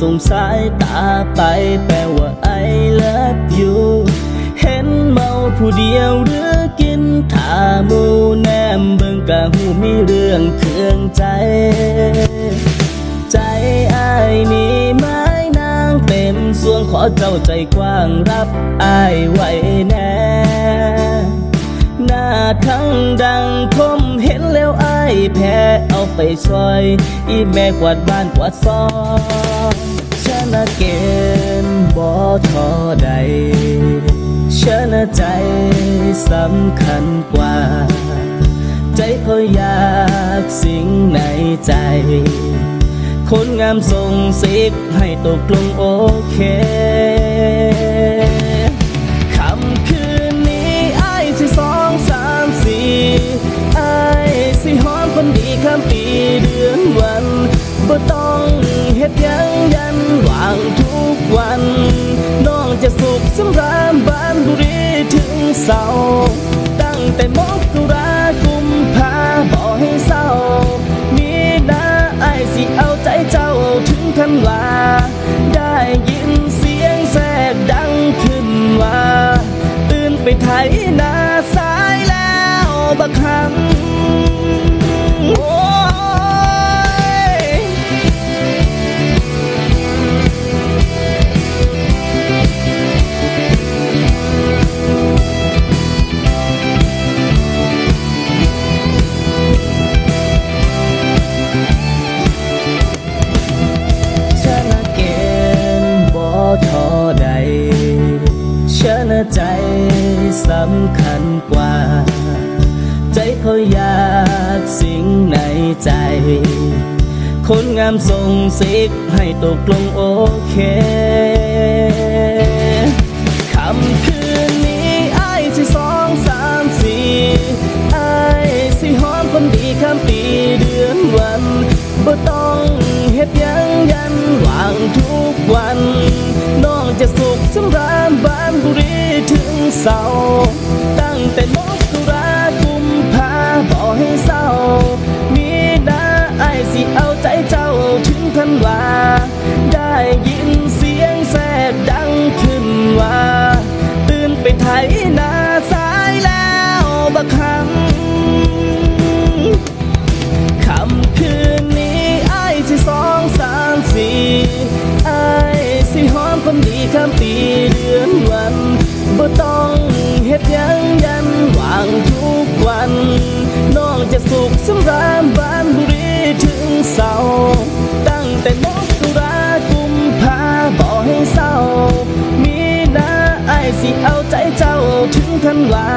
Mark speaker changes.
Speaker 1: ส่งสายตาไปแปลว่า I love you เห็นเมาผู้เดียวหรือกินถามูแนมเบิ่งกะหูมีเรื่องเครื่องใจ ใจอ้ายนี่ไม้นางเต็มส่วงขอเจ้าใจกว้างรับอายไว้แน่ หน้าทั้งดังคม แล้วอ้ายแพ้เอาไปช่วยอีแม่กวาดบ้านกวาดซอยชนะเกมบ่ทอใดชนะใจสำคัญกว่า ใจเขาอยากสิ่งในใจ คนงามส่งสิบให้ตกลงโอเค ข้ามปีเดือนวันบ่ต้องเฮ็ดยังยันว่างทุกวัน น้องจะสุขสำราญบ้านบุรีถึงเศร้าตั้งแต่มกุรากุมภาบ่ให้เศร้า มีนาไอ้ายสิเอาใจเจ้าถึงทันว่าได้ยินเสียงแทรกดังขึ้นว่า ตื่นไปไถนาสายแล้วบักคำโสำคัญกว่า ใจเขาอยากสิ่งในใจ คนงามส่งสิกให้ตกลงโอเคคำคือ เศร้า ตั้งแต่มกรากุมภาบ่ให้เศร้า มีนาไอสิเอาใจเจ้าถึงทันว่าได้ยินเสียงแทรกดังขึ้นว่า ตื่นไปไถนาสายแล้วบักคำคำคืนนี้ไอ้ายสิสองสามสี่ไอสิหอมคนดีข้ามปีเดือนวัน บ่ต้องเฮ็ดยังยันวางทุกวันน้องจะสุขสำราญบานบุรีถึงเศร้าตั้งแต่มกรากุมภาบ่ให้เศร้า มีนาไอสิเอาใจเจ้าถึงทันลา